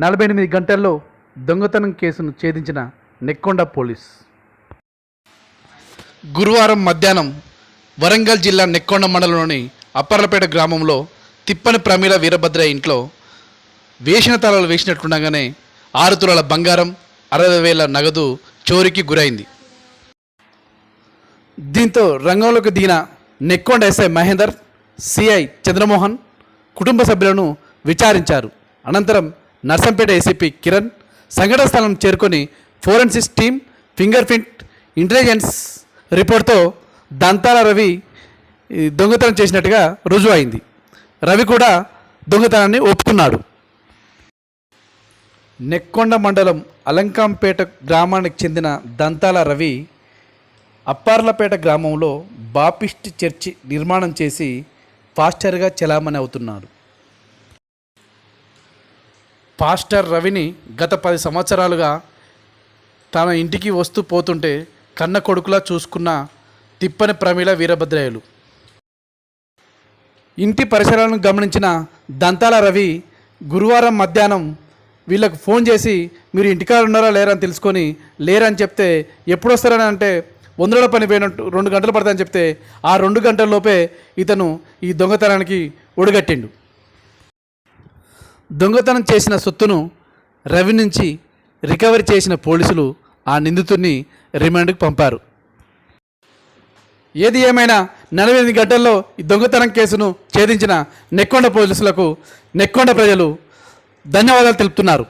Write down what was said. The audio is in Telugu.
నలభై ఎనిమిది గంటల్లో దొంగతనం కేసును ఛేదించిన నెక్కొండ పోలీస్. గురువారం మధ్యాహ్నం వరంగల్ జిల్లా నెక్కొండ మండలంలోని అప్పర్లపేట గ్రామంలో తిప్పని ప్రమీల వీరభద్ర ఇంట్లో వేసిన తలలు వేసినట్టుండగానే ఆరు తులాల బంగారం అరవై వేల నగదు చోరీకి గురైంది. దీంతో రంగంలోకి దిగిన నెక్కొండ ఎస్ఐ మహేందర్ సిఐ చంద్రమోహన్ కుటుంబ సభ్యులను విచారించారు. అనంతరం నర్సంపేట ఏసీపీ కిరణ్ సంఘటన స్థలం చేరుకొని forensics team finger print intelligence రిపోర్ట్తో దంతాల రవి దొంగతనం చేసినట్టుగా రుజువు అయింది రవి కూడా దొంగతనాన్ని ఒప్పుకున్నాడు. నెక్కొండ మండలం అలంకాంపేట గ్రామానికి చెందిన దంతాల రవి అప్పార్లపేట గ్రామంలో బాపిస్ట్ చర్చి నిర్మాణం చేసి పాస్టర్గా చెలామణి అవుతున్నారు పాస్టర్ రవిని గత పది సంవత్సరాలుగా తన ఇంటికి వస్తూ పోతుంటే కన్న కొడుకులా చూసుకున్న తిప్పని ప్రమీల వీరభద్రయ్యలు. ఇంటి పరిసరాలను గమనించిన దంతాల రవి గురువారం మధ్యాహ్నం వీళ్ళకు ఫోన్ చేసి మీరు ఇంటికాడ ఉన్నారా లేరా అని తెలుసుకొని లేరని చెప్తే ఎప్పుడు వస్తారని అంటే వందల పని పోయినట్టు రెండు గంటలు పడతాయని చెప్తే ఆ రెండు గంటల లోపే ఇతను ఈ దొంగతనానికి ఒడిగట్టిండు. దొంగతనం చేసిన సొత్తును రవి నుంచి రికవరీ చేసిన పోలీసులు ఆ నిందితుడిని రిమాండ్కు పంపారు. ఏది ఏమైనా నలభై ఎనిమిది గంటల్లో ఈ దొంగతనం కేసును ఛేదించిన నెక్కొండ పోలీసులకు నెక్కొండ ప్రజలు ధన్యవాదాలు తెలుపుతున్నారు.